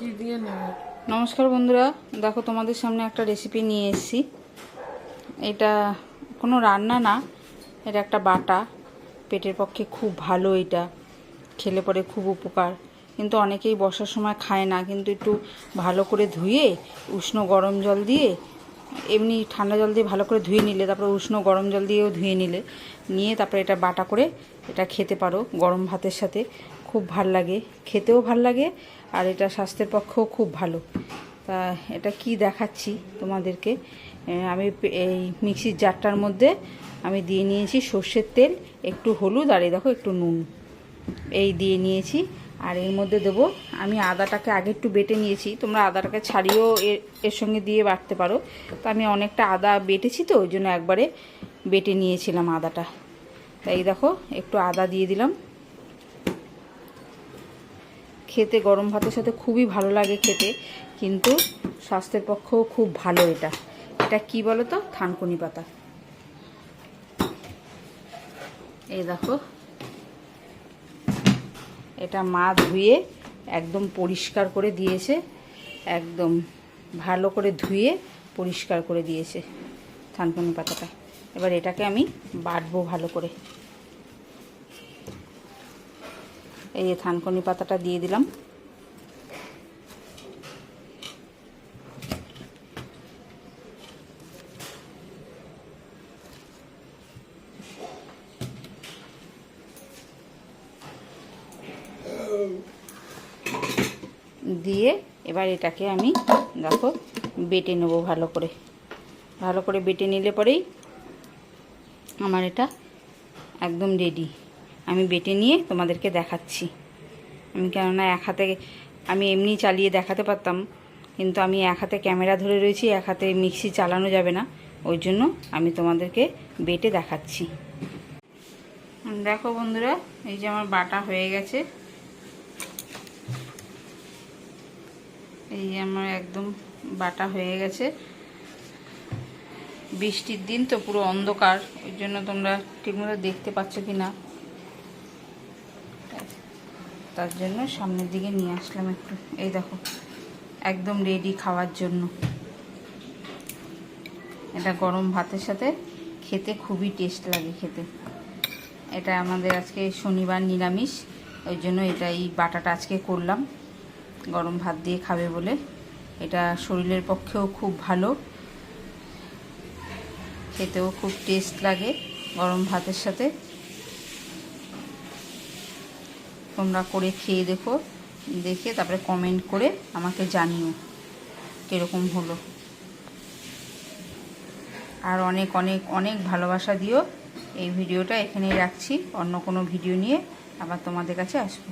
নমস্কার বন্ধুরা, দেখো তোমাদের সামনে একটা রেসিপি নিয়ে এসেছি। এটা কোনো রান্না না, এটা একটা বাটা। পেটের পক্ষে খুব ভালো এটা, খেলে পরে খুব উপকার। কিন্তু অনেকেই বসার সময় খায় না, কিন্তু একটু ভালো করে ধুয়ে, উষ্ণ গরম জল দিয়ে এমনি ঠান্ডা জল দিয়ে ভালো করে ধুয়ে নিলে, তারপরে উষ্ণ গরম জল দিয়েও ধুয়ে নিলে, নিয়ে তারপরে এটা বাটা করে এটা খেতে পারো গরম ভাতের সাথে। খুব ভালো লাগে, খেতেও ভালো লাগে আর এটা স্বাস্থ্যের পক্ষেও খুব ভালো। তা এটা কি দেখাচ্ছি তোমাদেরকে? আমি এই মিক্সির জারটার মধ্যে আমি দিয়ে নিয়েছি সর্ষের তেল, একটু হলুদ আর এই দেখো একটু নুন। এই দিয়ে নিয়েছি আর এর মধ্যে দেবো, আমি আদাটাকে আগে একটু বেটে নিয়েছি। তোমরা আদাটাকে ছাড়িয়েও এর সঙ্গে দিয়ে বাটতে পারো। তো আমি অনেকটা আদা বেটেছি তো, ওই জন্য একবারে বেটে নিয়েছিলাম আদাটা। তাই দেখো, একটু আদা দিয়ে দিলাম। খেতে, গরম ভাতের সাথে খুবই ভালো লাগে খেতে, কিন্তু স্বাস্থ্যের পক্ষেও খুব ভালো এটা। এটা কি বলো তো থানকুনি পাতা। এই দেখো এটা মা ধুয়ে একদম পরিষ্কার করে দিয়েছে। একদম ভালো করে ধুয়ে পরিষ্কার করে দিয়েছে থানকুনি পাতাটা। এবার এটাকে আমি বাটবো ভালো করে। এই থানকুনি পাতাটা দিয়ে দিলাম। দিয়ে এবার এটাকে আমি দেখো বেটে নেব ভালো করে। ভালো করে বেটে নিলে পরেই আমার এটা একদম রেডি আমি বেটে নিয়ে তোমাদেরকে দেখাচ্ছি। আমি কেননা এক হাতে আমি এমনি চালিয়ে দেখাতে পারতাম, কিন্তু আমি এক হাতে ক্যামেরা ধরে রয়েছি, এক হাতে মিক্সি চালানো যাবে না। ওই জন্য আমি তোমাদেরকে বেটে দেখাচ্ছি। দেখো বন্ধুরা, এই যে আমার বাটা হয়ে গেছে। এই আমার একদম বাটা হয়ে গেছে। বৃষ্টির দিন তো পুরো অন্ধকার, ওই জন্য তোমরা ঠিকমতো দেখতে পাচ্ছ কি না তার জন্য সামনের দিকে নিয়ে আসলাম একটু। এই দেখো, একদম রেডি খাওয়ার জন্য। এটা গরম ভাতের সাথে খেতে খুবই টেস্ট লাগে খেতে। এটা আমাদের আজকে শনিবার নিরামিষ, ওই জন্য এটা এই বাটাটা আজকে করলাম। গরম ভাত দিয়ে খাবে বলে। এটা শরীরের পক্ষেও খুব ভালো। খেতেও খুব টেস্ট লাগে গরম ভাতের সাথে। তোমরা করে খেয়ে দেখো, দেখে তারপরে কমেন্ট করে আমাকে জানিও কীরকম হলো। আর অনেক অনেক অনেক ভালোবাসা দিও। এই ভিডিওটা এখানেই রাখছি। অন্য কোনো ভিডিও নিয়ে আবার তোমাদের কাছে আসব।